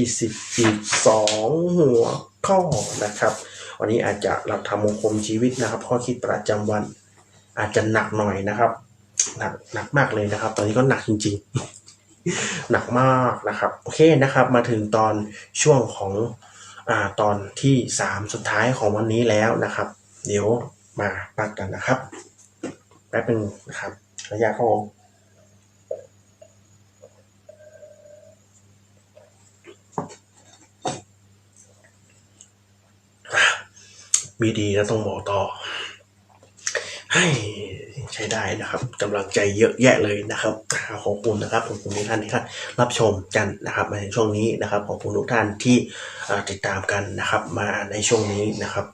ที่สิบอีกสองหัวข้อนะครับ วันนี้อาจจะหลักธรรมมงคลชีวิตนะครับ ข้อคิดประจำวัน อาจจะหนักหน่อยนะครับหนักหนักมากเลยนะครับ ตอนนี้ก็หนักจริง ๆ หนักมากนะครับ โอเคนะครับ มาถึงตอนช่วงของอ่าตอนที่สามสุดท้ายของวันนี้แล้วนะครับ เดี๋ยวมาปักกันนะครับแป๊บนึงนะครับระยะเข้า มีดีแล้วต้องบอกต่อ ให้ใช้ได้นะครับกำลังใจเยอะแยะเลยนะครับขอบคุณนะครับขอบคุณทุกท่านที่ท่านรับชมกันนะครับมาในช่วงนี้นะครับขอบคุณทุกท่านที่ติดตามกันนะครับมาในช่วงนี้นะครับ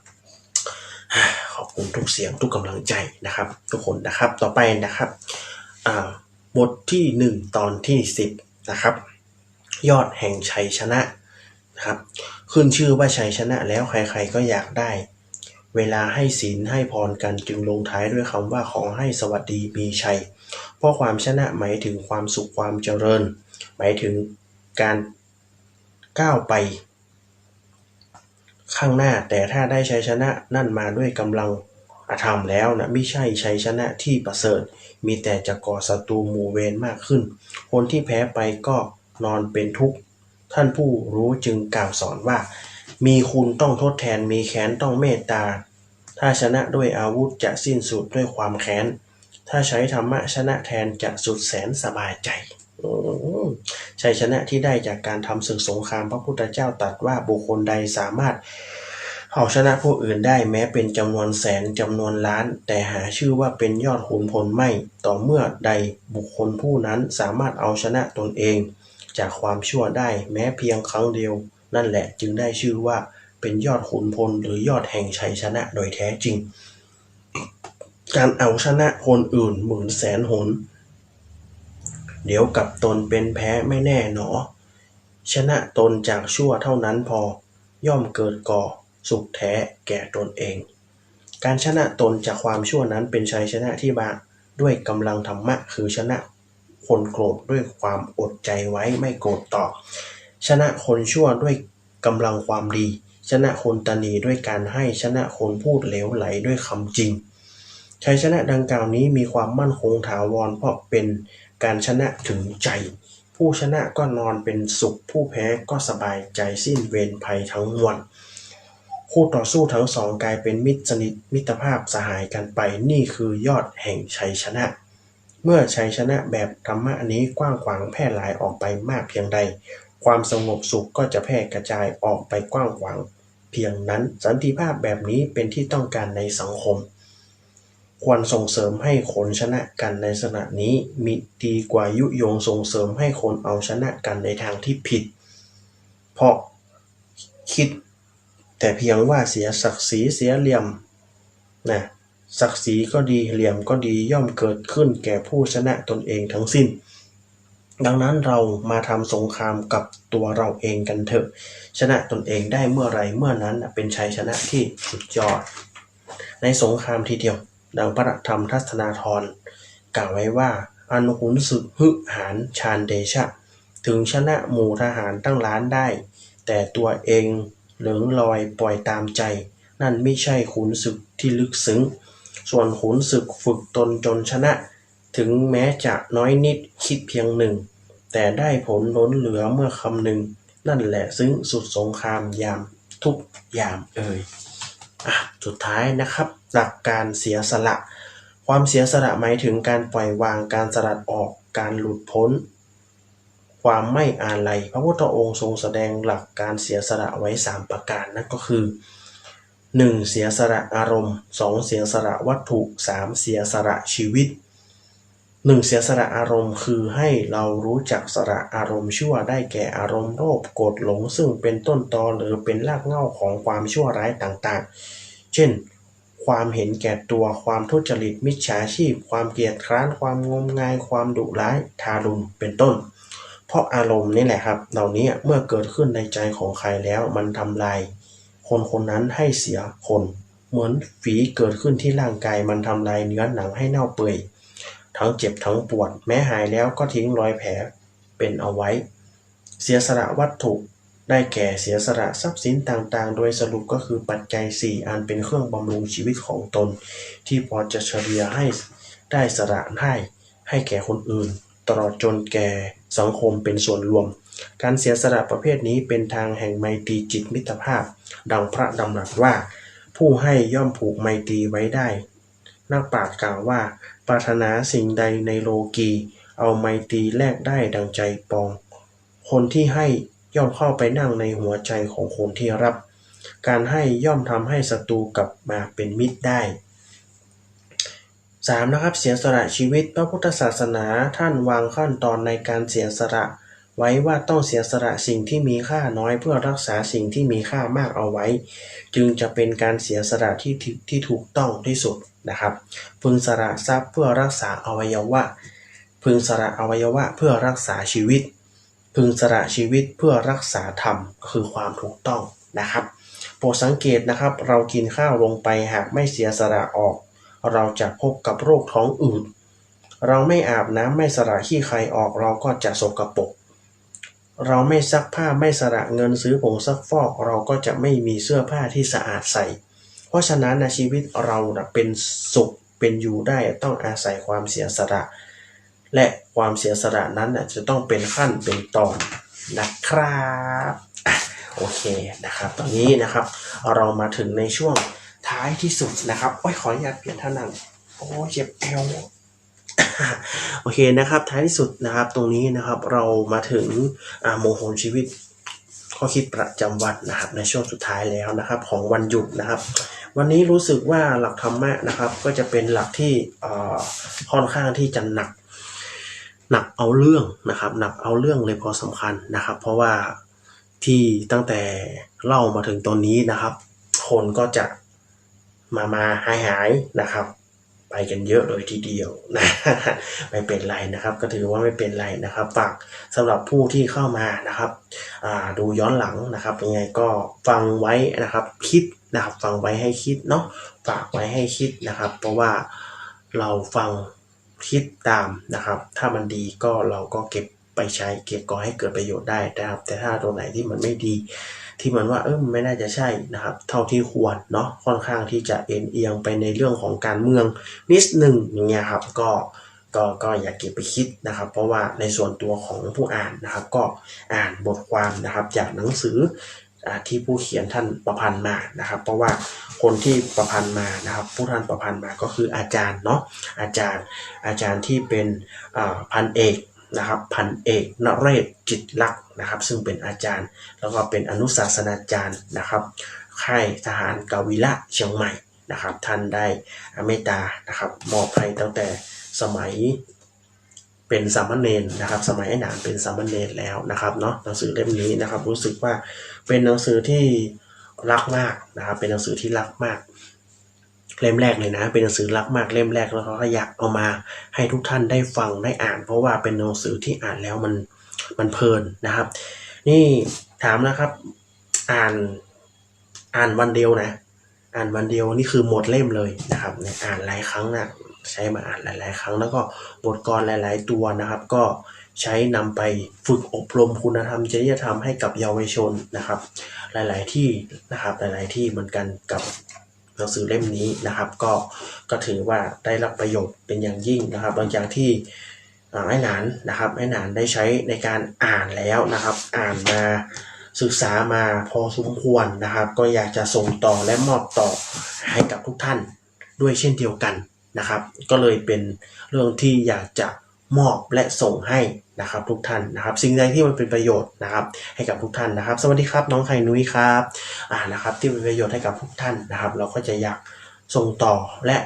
ขอบคุณทุกเสียงทุกกำลังใจนะครับ ทุกคนนะครับต่อไปนะครับบทที่หนึ่งตอนที่สิบนะครับยอดแห่งชัยชนะนะครับ ขึ้นชื่อว่าชัยชนะแล้วใครๆก็อยากได้ เวลาให้ศีลให้พรกันจึงลงท้ายด้วยคำว่าขอให้สวัสดีมีชัย เพราะความชนะหมายถึงความสุขความเจริญ หมายถึงการก้าวไป ข้างหน้าแต่ถ้าได้ชัยชนะนั่นมาด้วยกำลังอาธรรมแล้วนะไม่ใช่ชัยชนะที่ประเสริฐ มีแต่จะก่อศัตรูหมู่เวรมากขึ้น คนที่แพ้ไปก็นอนเป็นทุกข์ท่านผู้รู้จึงกล่าวสอนว่า มีคุณต้องทดแทนมีแค้นต้องเมตตา ถ้าชนะด้วยอาวุธจะสิ้นสุดด้วยความแค้น ถ้าใช้ธรรมะชนะแทนจะสุดแสนสบายใจชัยชนะที่ได้จากการทำศึกสงครามพระพุทธเจ้าตรัสว่าบุคคลใดสามารถเอาชนะผู้อื่นได้แม้เป็นจำนวนแสนจำนวนล้าน แต่หาชื่อว่าเป็นยอดขุนพลไม่ ต่อเมื่อใดบุคคลผู้นั้นสามารถเอาชนะตนเอง จากความชั่วได้แม้เพียงครั้งเดียว นั่นแหละจึงได้ชื่อว่า เป็นยอดขุนพลหรือยอดแห่งชัยชนะโดยแท้จริง การเอาชนะคนอื่นหมื่นแสนหน เดี๋ยวกับตนเป็นแพ้ไม่แน่หนอ ชนะตนจากชั่วเท่านั้นพอย่อมเกิดก่อสุขแท้แก่ตนเอง การชนะตนจากความชั่วนั้นเป็นชัยชนะที่มาด้วยกำลังธรรมะคือชนะคนโกรธด้วยความอดใจไว้ไม่โกรธตอบชนะคนชั่วด้วยกำลังความดี ชนะคนตนีด้วยการให้ชนะคนพูดเหลวไหลด้วยคำจริงชัยชนะดังกล่าวนี้มีความมั่นคงถาวรเพราะเป็นการชนะถึงใจ ผู้ชนะก็นอนเป็นสุข ผู้แพ้ก็สบายใจสิ้นเวรภัยทั้งมวลคู่ต่อสู้ทั้งสองกลายเป็นมิตรสนิทมิตรภาพสหายกันไปนี่คือยอดแห่งชัยชนะ เมื่อชัยชนะแบบธรรมะนี้กว้างขวางแพร่หลายออกไปมากเพียงใด ความสงบสุขก็จะแพร่กระจายออกไปกว้างขวาง เพียงนั้นสันติภาพแบบนี้เป็นที่ต้องการในสังคม ควรส่งเสริมให้คนชนะกันในลักษณะนี้มีดีกว่ายุยงส่งเสริมให้คนเอาชนะกันในทางที่ผิด เพราะคิด แต่เพียงว่าเสียศักดิ์ศรีเสียเหลี่ยมนะศักดิ์ศรีก็ดีเหลี่ยมก็ดีย่อมเกิดขึ้นแก่ผู้ชนะตนเองทั้งสิ้น ดังนั้นเรามาทำสงครามกับตัวเราเองกันเถอะ ชนะตนเองได้เมื่อไรเมื่อนั้นเป็นชัยชนะที่สุดยอด ในสงครามทีเดียว ดังพระธรรมทัศนาธรกล่าวไว้ว่าอนุหุนศึกฮึหานชาญเดชะ ถึงชนะหมู่ทหารตั้งล้านได้ แต่ตัวเองเหลืองลอยปล่อยตามใจ นั่นไม่ใช่ขุนศึกที่ลึกซึ้ง ส่วนขุนศึกฝึกตนจนชนะ ถึงแม้จะน้อยนิดคิดเพียงหนึ่ง แต่ได้ผลล้นเหลือเมื่อคำหนึ่ง นั่นแหละซึ่งสุดสงครามยามทุกยามเอ่ยอะสุดท้ายนะครับหลักการเสียสละ ความเสียสละหมายถึงการปล่อยวางการสลัดออกการหลุดพ้น ความไม่อาลัยพระพุทธองค์ทรงแสดงหลักการเสียสละไว้ 3 ประการนั่นก็คือ 1. เสียสละอารมณ์ 2. เสียสละวัตถุ 3. เสียสละชีวิต 1. เสียสละอารมณ์คือให้เรารู้จักสละอารมณ์ชั่วได้แก่อารมณ์โลภโกรธหลง ซึ่งเป็นต้นตอหรือเป็นรากเหง้าของความชั่วร้ายต่างๆ เช่น ความเห็นแก่ตัวความทุจริตมิจฉาชีพ ความเกลียดคร้านความงมงาย ความดุร้ายทารุณเป็นต้น เพราะอารมณ์นี่แหละครับ เหล่านี้เมื่อเกิดขึ้นในใจของใครแล้วมันทำลายคนคนนั้นให้เสียคน เหมือนฝีเกิดขึ้นที่ร่างกายมันทำลายเนื้อหนังให้เน่าเปื่อย ทั้งเจ็บทั้งปวด แม้หายแล้วก็ทิ้งรอยแผลเป็นเอาไว้ เสียสละวัตถุ ได้แก่เสียสละทรัพย์สินต่างๆ โดยสรุปก็คือปัจจัย 4 อันเป็นเครื่องบำรุงชีวิตของตน ที่พอจะเฉลี่ยให้ได้สละให้ให้แก่คนอื่น ตลอดจนแก่สังคมเป็นส่วนรวม การเสียสละประเภทนี้เป็นทางแห่งไมตรีจิตมิตรภาพ ดังพระดำรัสว่า ผู้ให้ย่อมผูกไมตรีไว้ได้นักปราชญ์กล่าวว่า ปรารถนาสิ่งใดในโลกี เอาไมตรีแลกได้ดังใจปอง คนที่ให้ย่อมเข้าไปนั่งในหัวใจของคนที่รับ การให้ย่อมทำให้ศัตรูกลับมาเป็นมิตรได้ 3. นะครับเสียสละชีวิตพระพุทธศาสนาท่านวางขั้นตอนในการเสียสละ ไว้ว่าต้องเสียสละสิ่งที่มีค่าน้อยเพื่อรักษาสิ่งที่มีค่ามากเอาไว้ จึงจะเป็นการเสียสละที่ที่ที่ถูกต้องที่สุดนะครับ พึงสละทรัพย์เพื่อรักษาอวัยวะ พึงสละอวัยวะเพื่อรักษาชีวิต พึงสละชีวิตเพื่อรักษาธรรมคือความถูกต้องนะครับโปรดสังเกตนะครับ เรากินข้าวลงไปหากไม่เสียสละออก เราจะพบกับโรคท้องอืดเราไม่อาบน้ำไม่สละขี้ใครออกเราก็จะสกปรก เราไม่ซักผ้าไม่สละเงินซื้อผงซักฟอกเราก็จะไม่มีเสื้อผ้าที่สะอาดใส่ เพราะฉะนั้นนะชีวิตเราเป็นสุขเป็นอยู่ได้ต้องอาศัยความเสียสละและความเสียสละนั้นจะต้องเป็นขั้นเป็นตอนนะครับโอเคนะครับ ตอนนี้นะครับเรามาถึงในช่วงท้ายที่สุดนะครับโอ้ยขออนุญาตเปลี่ยนท่านั่งโอ้ยเจ็บเอว โอเคนะครับ ท้ายที่สุดนะครับ ตรงนี้นะครับเรามาถึงโมโหชีวิตข้อคิดประจำวันนะครับ ในช่วงสุดท้ายแล้วนะครับ ของวันหยุดนะครับ วันนี้รู้สึกว่าหลักธรรมะนะครับ ก็จะเป็นหลักที่เอ่อค่อนข้างที่จะหนักหนักเอาเรื่องนะครับ หนักเอาเรื่องเลยพอสำคัญนะครับ เพราะว่าที่ตั้งแต่เล่ามาถึงตอนนี้นะครับ คนก็จะมามาหายหายนะครับ ไปกันเยอะเลยทีเดียวนะไม่เป็นไรนะครับ ก็ถือว่าไม่เป็นไรนะครับฝากสำหรับผู้ที่เข้ามานะครับดูย้อนหลังนะครับยังไงก็ฟังไว้นะครับ คิดนะครับ ฟังไว้ให้คิดเนาะฝากไว้ให้คิดนะครับ เพราะว่าเราฟังคิดตามนะครับ ถ้ามันดีก็เราก็เก็บ ไปใช้เก็บก่อให้เกิดประโยชน์ได้นะครับ แต่ถ้าตัวไหนที่มันไม่ดี ที่มันว่าเออมันไม่น่าจะใช่นะครับ เท่าที่ควรเนาะค่อนข้างที่จะเอ็นเอียงไปในเรื่องของการเมืองนิดหนึ่งอย่างเงี้ยครับก็ก็ก็อย่าเก็บไปคิดนะครับ เพราะว่าในส่วนตัวของผู้อ่านนะครับ ก็อ่านบทความนะครับจากหนังสือที่ผู้เขียนท่านประพันธ์มานะครับ เพราะว่าคนที่ประพันธ์มานะครับ ผู้ท่านประพันธ์มาก็คืออาจารย์เนาะอาจารย์อาจารย์ที่เป็นพันเอก นะครับพันเอกนเรศจิตลักษ์นะครับ ซึ่งเป็นอาจารย์ แล้วก็เป็นอนุศาสนาจารย์นะครับค่ายทหารกาวิระเชียงใหม่นะครับ ท่านได้เมตตานะครับมอบให้ตั้งแต่สมัยเป็นสามเณรนะครับ สมัยไอ้หนานเป็นสามเณรแล้วนะครับเนาะหนังสือเล่มนี้นะครับ รู้สึกว่าเป็นหนังสือที่รักมากนะครับ เป็นหนังสือที่รักมาก เล่มแรกเลยนะ เป็นหนังสือรักมากเล่มแรกแล้วก็อยากเอามาให้ทุกท่านได้ฟังได้อ่าน เพราะว่าเป็นหนังสือที่อ่านแล้วมันมันเพลินนะครับ นี่ถามนะครับ อ่านอ่านวันเดียวนะ อ่านวันเดียวนี่คือหมดเล่มเลยนะครับเนี่ยอ่านหลายครั้งนะใช้มาอ่านหลาย ๆ ครั้งแล้วก็บทกลอนหลาย ๆ ตัวนะครับ ก็ใช้นำไปฝึกอบรมคุณธรรมจริยธรรมให้กับเยาวชนนะครับ หลาย ๆ ที่นะครับ หลาย ๆ ที่เหมือนกันกับ หนังสือเล่มนี้นะครับ ก็ก็ถือว่าได้รับประโยชน์เป็นอย่างยิ่งนะครับหลังจากที่ไอ้หนานนะครับไอ้หนานได้ใช้ในการอ่านแล้วนะครับ อ่านมาศึกษามาพอสมควรนะครับ ก็อยากจะส่งต่อและมอบต่อให้กับทุกท่านด้วยเช่นเดียวกันนะครับ ก็เลยเป็นเรื่องที่อยากจะ มอบและส่งให้นะครับทุกท่านนะครับ สิ่งใดที่มันเป็นประโยชน์นะครับ ให้กับทุกท่านนะครับ สวัสดีครับน้องไข่นุ้ยครับอ่านะครับ ที่เป็นประโยชน์ให้กับทุกท่านนะครับ เราก็จะอยากส่งต่อและ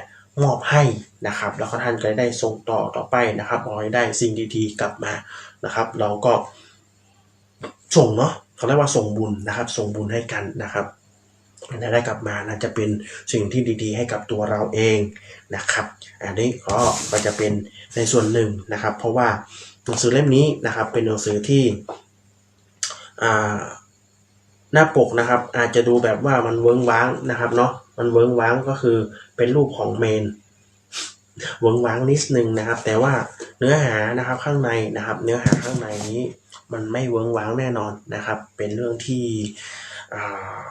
มอบให้นะครับ แล้วก็ท่านก็ได้ส่งต่อต่อไปนะครับขอให้ได้สิ่งดีๆกลับมานะครับ เราก็ส่งเนาะเขาเรียกว่าส่งบุญนะครับ ส่งบุญให้กันนะครับ ได้กลับมานะจะเป็นสิ่งที่ดีๆ ให้กับตัวเราเองนะครับ อันนี้ก็ก็จะเป็นในส่วนหนึ่งนะครับ เพราะว่าหนังสือเล่มนี้นะครับ เป็นหนังสือที่หน้าปกนะครับ อาจจะดูแบบว่ามันเวิ้งว้างนะครับเนาะมันเวิ้งว้างก็คือเป็นรูปของเมนเวิ้งว้างนิดนึงนะครับ แต่ว่าเนื้อหานะครับข้างในนะครับ เนื้อหาข้างในนี้ มันไม่เวิ้งว้างแน่นอนนะครับ เป็นเรื่องที่อ่า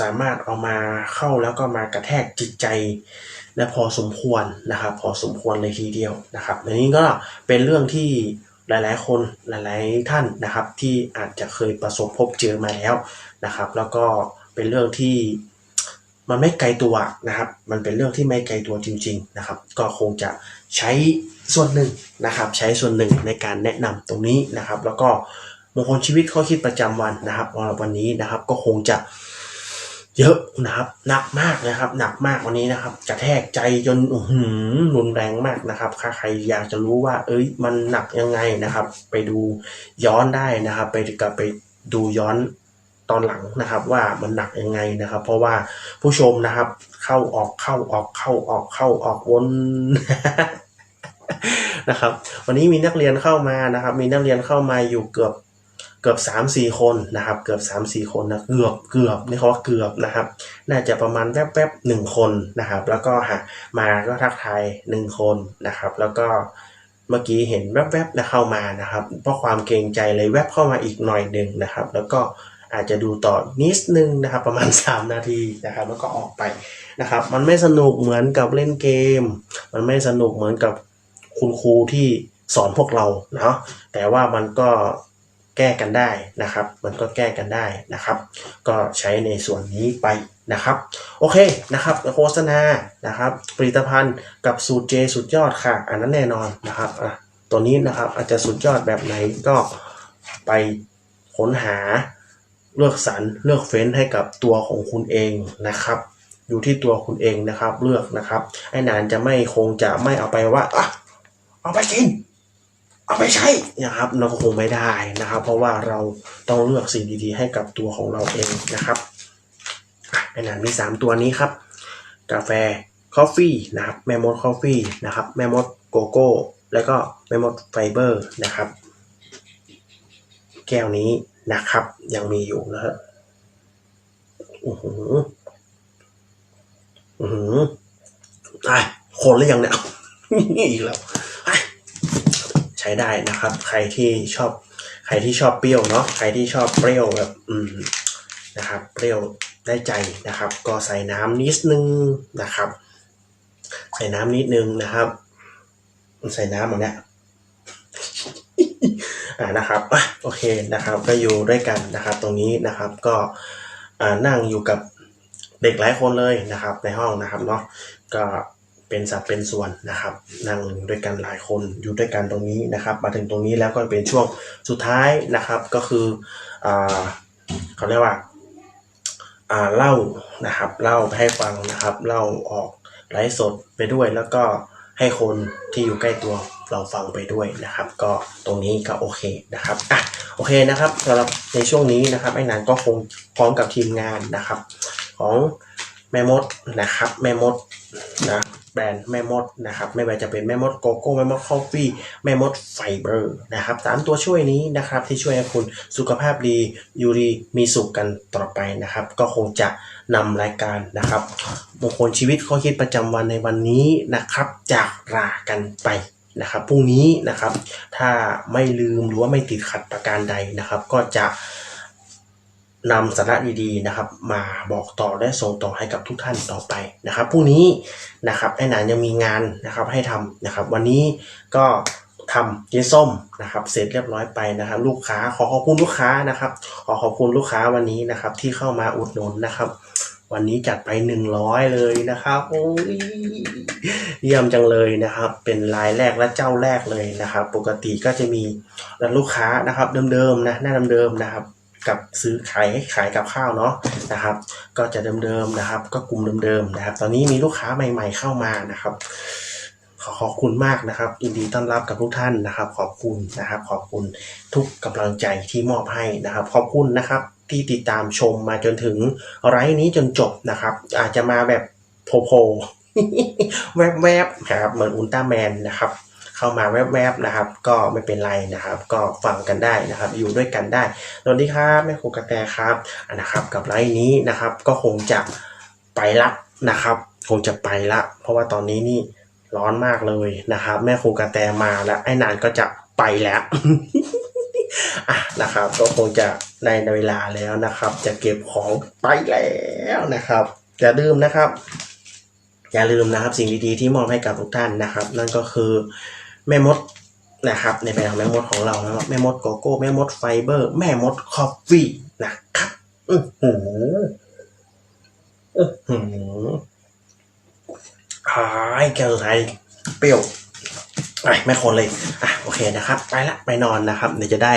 สามารถเอามาเข้าแล้วก็มากระแทกจิตใจ และพอสมควรนะครับ พอสมควรเลยทีเดียวนะครับอันนี้ก็เป็นเรื่องที่หลายๆ คนหลายๆท่านนะครับ ที่อาจจะเคยประสบพบเจอมาแล้วนะครับ แล้วก็เป็นเรื่องที่มันไม่ไกลตัวนะครับ มันเป็นเรื่องที่ไม่ไกลตัวจริง ๆนะครับ ก็คงจะใช้ส่วนหนึ่งนะครับ ใช้ส่วนหนึ่งในการแนะนำตรงนี้นะครับ แล้วก็มงคลชีวิตข้อคิดประจำวันนะครับวันนี้นะครับ ก็คงจะ เยอะนะครับหนักมากนะครับหนักมากวันนี้นะครับกระแทกใจจนหือรุนแรงมากนะครับถ้าใครอยากจะรู้ว่า เอ้ย มันหนักยังไงนะครับ ไปดูย้อนได้นะครับ ไปกลับไปดูย้อนตอนหลังนะครับ ว่ามันหนักยังไงนะครับ เพราะว่าผู้ชมนะครับ เข้าออกเข้าออกเข้าออกเข้าออกวนนะครับ วันนี้มีนักเรียนเข้ามานะครับ มีนักเรียนเข้ามาอยู่เกือบ กือบสามสี่คนนะครับ เกือบสามสี่คนนะเกือบเกือบนี่เขาว่าเกือบนะครับ น่าจะประมาณแวบๆหนึ่งคนนะครับ แล้วก็หามาก็ทักทายหนึ่งคนนะครับ แล้วก็เมื่อกี้เห็นแวบๆนะเข้ามานะครับ เพราะความเกรงใจเลยแวบเข้ามาอีกหน่อยหนึ่งนะครับ แล้วก็อาจจะดูต่อนิดนึงนะครับ ประมาณ 3 นาทีนะครับ แล้วก็ออกไปนะครับ มันไม่สนุกเหมือนกับเล่นเกม มันไม่สนุกเหมือนกับคุณครูที่สอนพวกเราเนาะแต่ว่ามันก็ แก้กันได้นะครับ มันก็แก้กันได้นะครับ ก็ใช้ในส่วนนี้ไปนะครับ โอเคนะครับโฆษณานะครับ ผลิตภัณฑ์กับสูตรเจสุดยอดค่ะ อันนั้นแน่นอนนะครับอะตัวนี้นะครับอาจจะสุดยอดแบบไหนก็ไปค้นหาเลือกสรรเลือกเฟ้นให้กับตัวของคุณเองนะครับอยู่ที่ตัวคุณเองนะครับเลือกนะครับไอ้นานจะไม่คงจะไม่เอาไปว่าอะเอาไปกิน เอาไปใช้นะครับเราก็คงไม่ได้นะครับ เพราะว่าเราต้องเลือกสิ่งดีๆให้กับตัวของเราเองนะครับอะไอ้นมี 3 ตัวนี้ครับ กาแฟคอฟฟี่นะครับแมมมดคอฟฟี่นะครับแมมมดโกโก้ แล้วก็แมมมดไฟเบอร์นะครับ แก้วนี้นะครับ ยังมีอยู่นะฮะอือหืออือหือไอ้คนหรือยังเนี่ยอีกแล้ว ช้ได้นะครับ ใครที่ชอบใครที่ชอบเปรี้ยวเนาะใครที่ชอบเปรี้ยวแบบอืมนะครับเปรี้ยวได้ใจนะครับ ก็ใส่น้ำนิดนึงนะครับ ใส่น้ำนิดนึงนะครับใส่น้ำหมือนเนี้ยอ่านะครับโอเคนะครับ ก็อยู่ด้วยกันนะครับ ตรงนี้นะครับก็นั่งอยู่กับเด็กหลายคนเลยนะครับ ในห้องนะครับเนาะก็ เป็นสัดเป็นส่วนนะครับ นั่งด้วยกันหลายคนอยู่ด้วยกันตรงนี้นะครับ มาถึงตรงนี้แล้วก็เป็นช่วงสุดท้ายนะครับ ก็คืออเขาเรียกว่าอ่าเล่านะครับเล่าให้ฟังนะครับเล่าออกไลฟ์สดไปด้วยแล้วก็ให้คนที่อยู่ใกล้ตัวเราฟังไปด้วยนะครับ ก็ตรงนี้ก็โอเคนะครับอะโอเคนะครับสำหรับในช่วงนี้นะครับไอ้นานก็คงพร้อมกับทีมงานนะครับ ของแม่มดนะครับแม่มดนะ แบรนด์แม่มดนะครับไม่ว่าจะเป็นแม่มดโกโก้แม่มดคอฟฟี่แม่มดไฟเบอร์นะครับสามตัวช่วยนี้นะครับที่ช่วยให้คุณสุขภาพดีอยู่ดีมีสุขกันต่อไปนะครับ ก็คงจะนำรายการนะครับมงคลชีวิตข้อคิดประจำวันในวันนี้นะครับจากลากันไปนะครับพรุ่งนี้นะครับถ้าไม่ลืมหรือว่าไม่ติดขัดประการใดนะครับ ก็จะ นำสาระดีๆนะครับ มาบอกต่อและส่งต่อให้กับทุกท่านต่อไปนะครับพรุ่งนี้นะครับไอ้หนานยังมีงานนะครับให้ทำนะครับ วันนี้ก็ทำเจ๊ส้มนะครับ เสร็จเรียบร้อยไปนะครับ ลูกค้าขอขอบคุณลูกค้านะครับ ขอขอบคุณลูกค้าวันนี้นะครับ ที่เข้ามาอุดหนุนนะครับวันนี้จัดไปหนึ่งร้อยเลยนะครับโอ้ยเยี่ยมจังเลยนะครับ เป็นรายแรกและเจ้าแรกเลยนะครับ ปกติก็จะมีลูกค้านะครับ เดิมๆนะหน้าเดิมๆนะครับ กับซื้อขายให้ขายกับข้าวเนาะนะครับ ก็จะเดิมๆนะครับ ก็กลุ่มเดิมๆนะครับ ตอนนี้มีลูกค้าใหม่ ๆ เข้ามานะครับขอขอบคุณมากนะครับยินดีต้อนรับกับทุกท่านนะครับ ขอบคุณนะครับ ขอบคุณทุกกำลังใจที่มอบให้นะครับ ขอบคุณนะครับที่ติดตามชมมาจนถึงไลฟ์นี้จนจบนะครับ อาจจะมาแบบโผล่แวบๆนะครับเหมือนอุลตร้าแมนนะครับ เข้ามาแวบๆนะครับ ก็ไม่เป็นไรนะครับ ก็ฟังกันได้นะครับ อยู่ด้วยกันได้สวัสดีครับแม่ครูกระแตครับนะครับ กับไลฟ์นี้นะครับ ก็คงจะไปละนะครับ คงจะไปละ เพราะว่าตอนนี้นี่ร้อนมากเลยนะครับ แม่ครูกระแตมาแล้วไอ้นานก็จะไปแล้วอะนะครับก็คงจะในเวลาแล้วนะครับ จะเก็บของไปแล้วนะครับอย่าลืมนะครับ อย่าลืมนะครับสิ่งดีๆที่มอบให้กับทุกท่านนะครับ นั่นก็คือ แม่มดนะครับ ในแบบของแม่มดของเรานะครับแม่มดโกโก้ แม่มดไฟเบอร์ แม่มดคอฟฟี่นะครับอือหืออือหือหายแกสุดท้ายเปรี้ยวไอ้ไม่คนเลยอะโอเคนะครับ ไปละไปนอนนะครับเดี๋ยวจะได้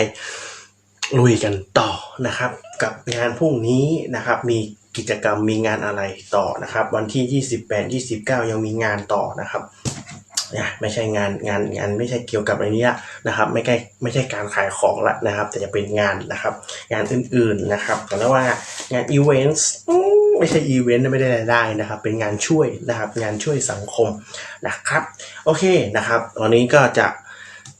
ลุยกันต่อนะครับ กับงานพรุ่งนี้นะครับ มีกิจกรรมมีงานอะไรต่อนะครับ วันที่ 28 29 ยังมีงานต่อนะครับ นี่ยไม่ใช่งานงานงานไม่ใช่เกี่ยวกับอะไรนี้นะครับ ไม่ใช่ไม่ใช่การขายของละนะครับ แต่จะเป็นงานนะครับ งานอื่นๆนะครับแต่เรียกว่างานอีเวนต์ไม่ใช่อีเวนต์ไม่ได้รายได้นะครับ เป็นงานช่วยนะครับ งานช่วยสังคมนะครับ โอเคนะครับวันนี้ก็จะ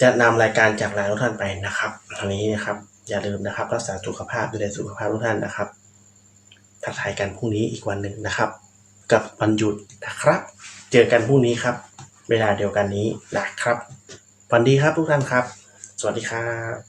จะนำรายการจากลาทุกท่านไปนะครับวันนี้นะครับ อย่าลืมนะครับ รักษาสุขภาพดูแลสุขภาพทุกท่านนะครับทักทายกันพรุ่งนี้อีกวันหนึ่งนะครับ กับวันหยุดนะครับ เจอกันพรุ่งนี้ครับ เวลาเดียวกันนี้นะครับวันดีครับทุกท่านครับ สวัสดีครับ